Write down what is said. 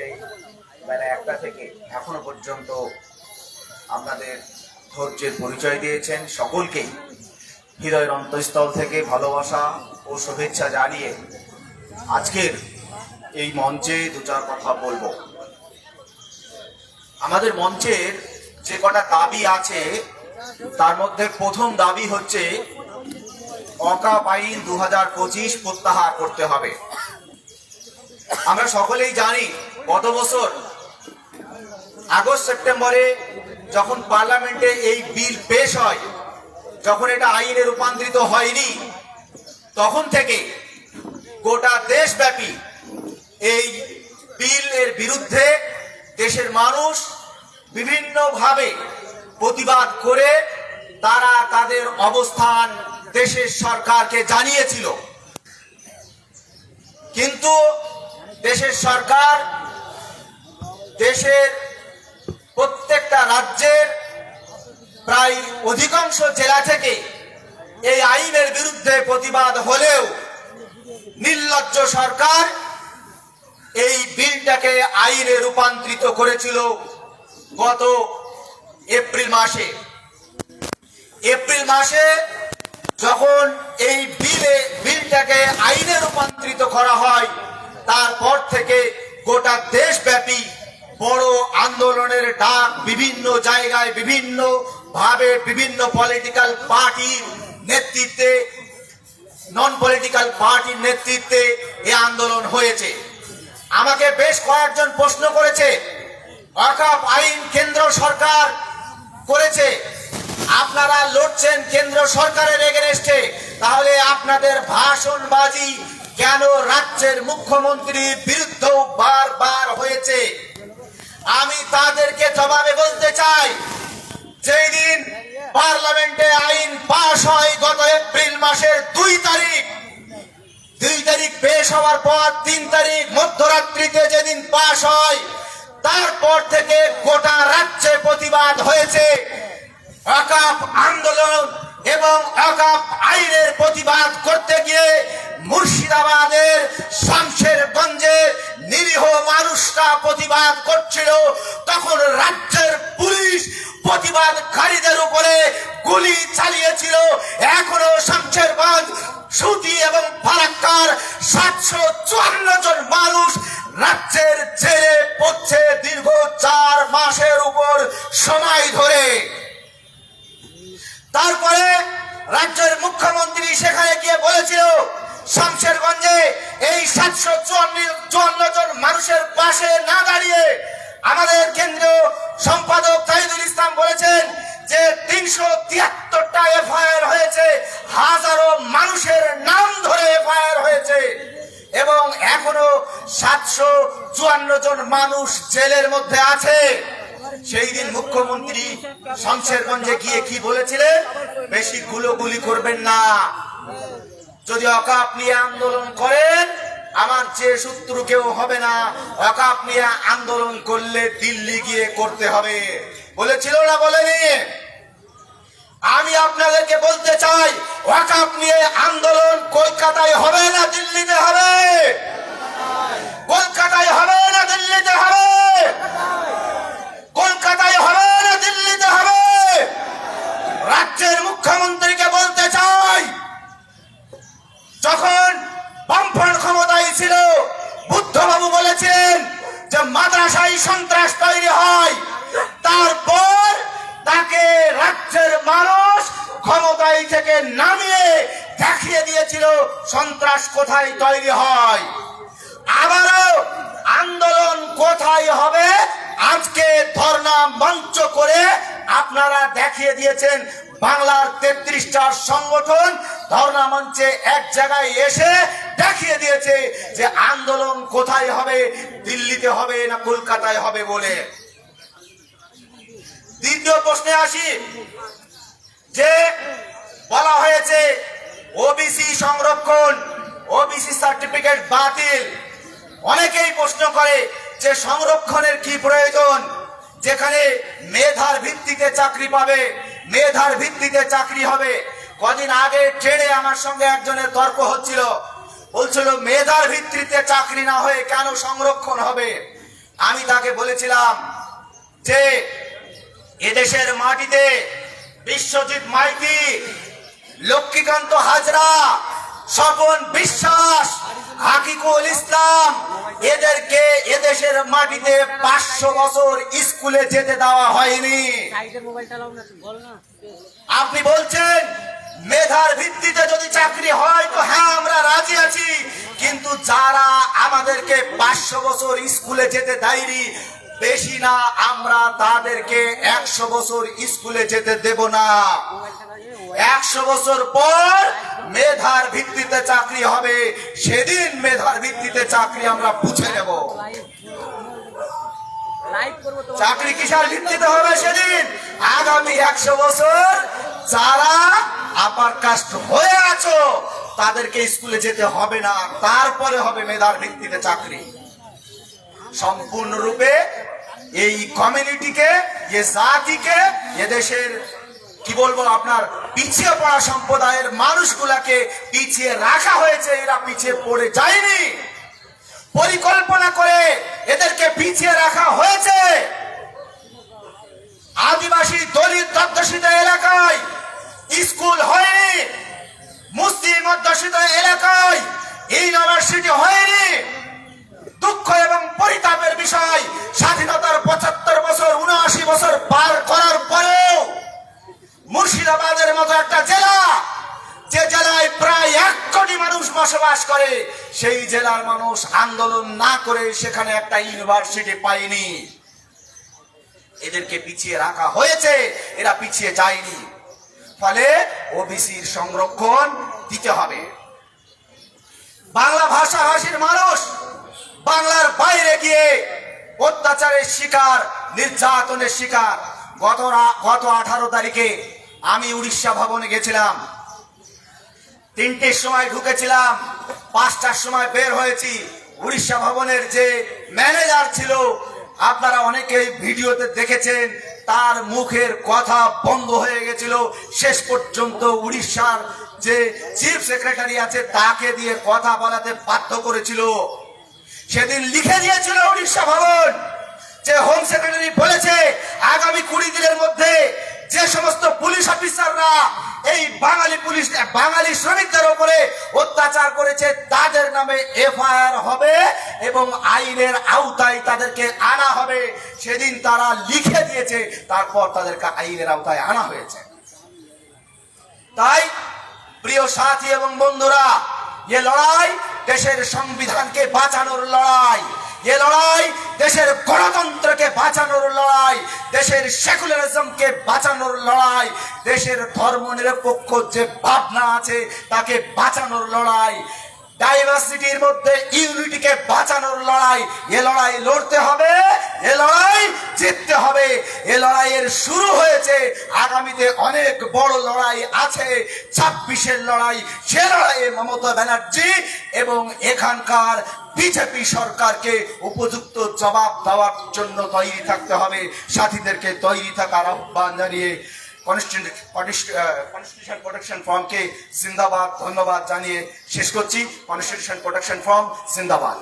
সেই বেলা একটা থেকে এখনও পর্যন্ত আপনাদের ধৈর্যের পরিচয় দিয়েছেন। সকলকেই হৃদয়ের অন্তঃস্থল থেকে ভালোবাসা ও শুভেচ্ছা জানিয়ে আজকের এই মঞ্চে দু চার কথা বলব। আমাদের মঞ্চের যে কটা দাবি আছে, তার মধ্যে প্রথম দাবি হচ্ছে অকাপ আইন দু প্রত্যাহার করতে হবে। আমরা সকলেই জানি গত বছর আগস্ট, সেপ্টেম্বরে যখন পার্লামেন্টে এই বিল পেশ হয়, যখন এটা আইনে রূপান্তরিত হয়নি, তখন থেকে গোটা দেশব্যাপী এই বিলের বিরুদ্ধে দেশের মানুষ বিভিন্নভাবে প্রতিবাদ করে তারা তাদের অবস্থান দেশের সরকারকে জানিয়েছিল। কিন্তু দেশের সরকার দেশের প্রত্যেকটা রাজ্যের প্রায় অধিকাংশ জেলা থেকে এই আইনের বিরুদ্ধে প্রতিবাদ হলেও নির্লজ্জ সরকার এই বিলটাকে আইনে রূপান্তরিত করেছিল গত এপ্রিল মাসে। এপ্রিল মাসে যখন এই বিলে, বিলটাকে আইনে রূপান্তরিত করা হয়, তারপর থেকে গোটা দেশব্যাপী বড় আন্দোলনের ডাক বিভিন্ন জায়গায় বিভিন্ন ভাবে বিভিন্ন পলিটিক্যাল পার্টির নেতৃত্বে নন পলিটিক্যাল পার্টির নেতৃত্বে এ আন্দোলন হয়েছে। আমাকে বেশ কয়েকজন প্রশ্ন করেছে অকাপ আইন কেন্দ্র সরকার করেছে, আপনারা লড়ছেন কেন্দ্র সরকারের এগেনস্টে, তাহলে আপনাদের ভাষণবাজি কেন রাজ্যের মুখ্যমন্ত্রীর বিরুদ্ধেও বারবার হয়েছে? আমি তাদেরকে জবাবে বলতে চাই, যেই দিন পার্লামেন্টে আইন পাশ হয় গত এপ্রিল মাসের দুই তারিখ দুই তারিখ পেশ হওয়ার পর তিন তারিখ মধ্যরাত্রিতে যেদিন পাশ হয়, তারপর থেকে গোটা রাজ্যে প্রতিবাদ হয়েছে। আন্দোলন এবং আইনের প্রতিবাদ করতে গিয়ে মুর্শিদাবাদের নিরীহ মানুষরা প্রতিবাদ করছিল, তখন রাজ্যের পুলিশ প্রতিবাদকারীদের উপরে গুলি চালিয়েছিল। এখনও শামশেরগঞ্জ সুতি এবং ফারাক্কার সাতশো চুয়ান্ন জন মানুষ রাজ্যের জেলে পড়ছে দীর্ঘ চার মাসের উপর সময় ধরে। আমাদের কেন্দ্রীয় সম্পাদক তাইদুল ইসলাম বলেছেন যে তিনশো তিয়াত্তরটা এফআইআর হয়েছে, হাজারো মানুষের নাম ধরে এফআইআর হয়েছে এবং এখনও সাতশো চুয়ান্ন জন মানুষ জেলের মধ্যে আছে। সেই দিন মুখ্যমন্ত্রী শমশেরগঞ্জে গিয়ে কি বলেছিলেন? বেশি গুলোগুলি করবেন না। যদি অকাপ নিয়ে আন্দোলন করেন আমার যে শত্রু কেউ হবে না। অকাপ নিয়ে আন্দোলন করলে দিল্লি গিয়ে করতে হবে। বলেছিল না বলেনি? আমি আপনাদেরকে বলতে চাই ওয়াকাপ নিয়ে আন্দোলন কলকাতায় হবে না, দিল্লিতে হবে? কলকাতায় হবে না, দিল্লিতে হবে? কলকাতায় হবে ক্ষমতায় থেকে নামিয়ে দেখিয়ে দিয়েছিল, সন্ত্রাস কোথায় তৈরি হয়? আবারও আন্দোলন কোথায় হবে? আজকে ধর্ণা মঞ্চ করে আপনারা দেখিয়ে দিয়েছেন বাংলার তেত্রিশটা সংগঠন। ধর্ণা মঞ্চে এক জায়গায় এসে দেখিয়ে দিয়েছে যে আন্দোলন কোথায় হবে, দিল্লিতে হবে না কলকাতায় হবে বলে। দ্বিতীয় প্রশ্নে আসি যে বলা হয়েছে ওবিসি সংরক্ষণ ওবিসি সার্টিফিকেট বাতিল। অনেকেই প্রশ্ন করে যে সংরক্ষণের কি প্রয়োজন? যেখানে মেধার ভিত্তিতে চাকরি পাবে, মেধার ভিত্তিতে চাকরি হবে। কদিন আগে ট্রেনে আমার সঙ্গে একজনের তর্ক হচ্ছিল। বলছিল, মেধার ভিত্তিতে চাকরি না হয়ে কেন সংরক্ষণ হবে? আমি তাকে বলেছিলাম যে, এদেশের মাটিতে বিশ্বজিৎ মাইতি লক্ষ্মীকান্ত হাজরা, স্বপন বিশ্বাস, হাকিকুল ইসলাম, এদেরকে এদেশের মাটিতে পাঁচশো বছর স্কুলে যেতে দেওয়া হয়নি। আপনি বলছেন, মেধার ভিত্তিতে যদি চাকরি হয় তো হ্যাঁ আমরা রাজি আছি, কিন্তু যারা আমাদেরকে পাঁচশো বছর স্কুলে যেতে দেয়নি বেশি না, আমরা তাদেরকে একশো বছর স্কুলে যেতে দেব না। একশো বছর পর মেধার ভিত্তিতে চাকরি হবে, সেদিন মেধার ভিত্তিতে চাকরি আমরা বুঝে নেব। চাকরি কিসার ভিত্তিতে হবে সেদিন? আগামী একশো বছর যারা আপার কাস্ট হয়ে আছো, তাদেরকে স্কুলে যেতে হবে না, তারপরে হবে মেধার ভিত্তিতে চাকরি। সম্পূর্ণরূপে এই কমিউনিটিকে, এ জাতিকে এদেশের কি বলব আপনার, পিছিয়ে পড়া সম্প্রদায়ের মানুষগুলাকে পিছিয়ে রাখা হয়েছে, এরা পিছিয়ে পড়ে যায়নি। পরিকল্পনা করে এদেরকে পিছিয়ে রাখা হয়েছে। আদিবাসী, দলিত অধ্যুষিত এলাকায় স্কুল হয়নি, মুসলিম, অধ্যুষিত এলাকায় ইউনিভার্সিটি হয়নি। দুঃখ এবং পরিতাপের বিষয়। স্বাধীনতার পঁচাত্তর বছর, উনআশি বছর পার করার পরেও মুর্শিদাবাদের মতো একটা জেলা, যে জেলায় প্রায় এক কোটি মানুষ বসবাস করে, সেই জেলার মানুষ আন্দোলন না করে সেখানে একটা ইউনিভার্সিটি পায়নি। এদেরকে পিছিয়ে রাখা হয়েছে, এরা পিছিয়ে যায়নি। ফলে ওবিসির সংরক্ষণ দিতে হবে। বাংলা ভাষাভাষীর মানুষ বাংলার বাইরে গিয়ে অত্যাচারের শিকার, নির্যাতনের শিকার। গত গত আঠারো তারিখে আমি উড়িষ্যা ভবনে গেছিলাম। তিনটের সময় ঢুকেছিলাম, পাঁচটার সময় বের হয়েছি। উড়িষ্যা ভবনের যে ম্যানেজার ছিল, আপনারা অনেকেই ভিডিওতে দেখেছেন তার মুখের কথা বন্ধ হয়ে গেছিল। শেষ পর্যন্ত উড়িষ্যার যে চিফ সেক্রেটারি আছে, তাকে দিয়ে কথা বলাতে বাধ্য করেছিল। সেদিন লিখে দিয়েছিল উড়িষ্যা ভবন যে হোম সেক্রেটারি বলেছে, আগামী কুড়ি দিনের মধ্যে যে সমস্ত পুলিশ অফিসাররা এই বাঙালি পুলিশ বাঙালি শ্রমিকদের উপরে অত্যাচার করেছে, তাদের নামে এফআইআর হবে এবং আইনের আওতায় তাদেরকে আনা হবে। সেদিন তারা লিখে দিয়েছে, তারপর তাদেরকে আইনের আওতায় আনা হয়েছে। তাই, প্রিয় সাথী এবং বন্ধুরা, এ লড়াই দেশের সংবিধানকে বাঁচানোর লড়াই। এ লড়াই দেশের গণতন্ত্রকে বাঁচানোর লড়াই, দেশের সেকুলারিজমকে বাঁচানোর লড়াই, দেশের ধর্মনিরপেক্ষ যে ভাবনা আছে তাকে বাঁচানোর লড়াই ডাইভার্সিটির মধ্যে ইউনিটিকে বাঁচানোর লড়াই, এ লড়াই লড়তে হবে, এ লড়াই শুরু হয়েছে। আগামীতে অনেক বড় লড়াই আছে। ছাব্বিশের লড়াই, সে লড়াইয়ে মমতা ব্যানার্জি এবং এখানকার বিজেপি সরকারকে উপযুক্ত জবাব দেওয়ার জন্য তৈরি থাকতে হবে। সাথীদেরকে তৈরি থাকার আহ্বান জানিয়ে কনস্টিটিউশন প্রোটেকশন ফর্মকে জিন্দাবাদ, ধন্যবাদ জানিয়ে শেষ করছি। কনস্টিটিউশন প্রোটেকশন ফর্ম জিন্দাবাদ।